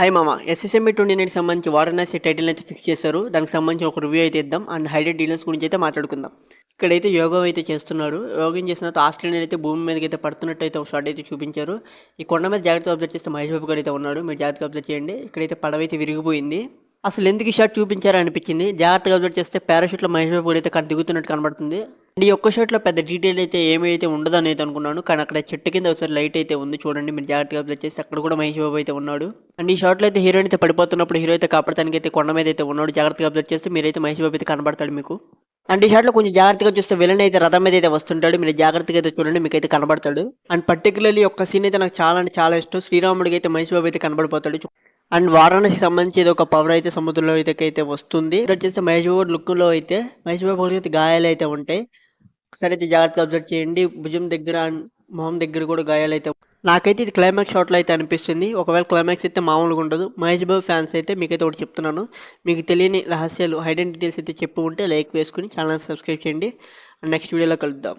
Hi మామ SSME twenty నైన్కి సంబంధించి వారణాసి టైటిల్ అయితే ఫిక్స్ చేశారు. దానికి సంబంధించి ఒక రివ్యూ అయితే ఇద్దాం అండ్ హైలైట్ డీలర్స్ గురించి అయితే మాట్లాడుకుందాం. ఇక్కడైతే యోగం అయితే చేస్తున్నారు. యోగం చేసిన తర్వాత ఆస్ట్రేలియన్ అయితే భూమి మీదకి అయితే పడుతున్నట్టు అయితే ఒక షాట్ అయితే చూపించారు. ఈ కొండ మీద జాగ్రత్తగా అబ్జర్వ్ చేస్తే మహేష్ బాబు గారు అయితే ఉన్నాడు మీరు జాగ్రత్తగా అబ్జర్వ్ చేయండి. ఇక్కడైతే పడవ అయితే విరిగిపోయింది. అసలు ఎందుకు ఈ షాట్ చూపించారు అనిపించింది జాగ్రత్తగా అబ్జర్వ్ చేస్తే పారాషూట్లో మహేష్ బాబు గారు అయితే అక్కడ దిగుతున్నట్టు కనబడుతుంది. ఈ ఒక్క షర్ట్లో పెద్ద డీటెయిల్ అయితే ఏమైతే ఉండదు అని అయితే అనుకున్నాను. కానీ అక్కడ చెట్టు కింద ఒకసారి లైట్ అయితే ఉంది. చూడండి మీరు జాగ్రత్తగా అబ్జర్వ్ చేస్తే అక్కడ కూడా మహేష్ బాబు అయితే ఉన్నాడు. అండ్ ఈ షార్ట్లో అయితే హీరోయిన్ అయితే పడిపోతున్నప్పుడు హీరో అయితే కాపాడటానికి అయితే కొండ మీద అయితే ఉన్నాడు. జాగ్రత్తగా అబ్జర్వ్ చేస్తే మీరైతే మహేష్ బాబు అయితే కనబడతాడు మీకు. అండ్ ఈ షాట్లో కొంచెం జాగ్రత్తగా చూస్తే విలన్ అయితే రథం మీద అయితే వస్తుంటాడు. మీరు జాగ్రత్తగా అయితే చూడండి మీకు అయితే కనబడతాడు. అండ్ పర్టికులర్లీ ఒక్క సీన్ అయితే నాకు చాలా అంటే చాలా ఇష్టం. శ్రీరాముడికి అయితే మహేష్ బాబు అయితే కనబడిపోతాడు. అండ్ వారాణసి సంబంధించి ఒక పవర్ అయితే సముద్రంలో అయితే అయితే వస్తుంది. ఇక్కడ చేస్తే మహేష్ బాబు లుక్లో అయితే మహేష్ బాబు అయితే గాయాలు అయితే ఉంటాయి. ఒకసారి అయితే జాగ్రత్తగా అబ్జర్వ్ చేయండి. భుజం దగ్గర మొహం దగ్గర కూడా గాయాలైతే నాకైతే ఇది క్లైమాక్స్ షాట్లో అయితే అనిపిస్తుంది. ఒకవేళ క్లైమాక్స్ అయితే మామూలుగా ఉండదు. మహేష్ బాబు ఫ్యాన్స్ అయితే మీకైతే ఒకటి చెప్తున్నాను. మీకు తెలియని రహస్యాలు హైడెన్ డీటెయిల్స్ అయితే చెప్పు ఉంటే లైక్ వేసుకుని ఛానల్ సబ్స్క్రైబ్ చేయండి. నెక్స్ట్ వీడియోలో కలుద్దాం.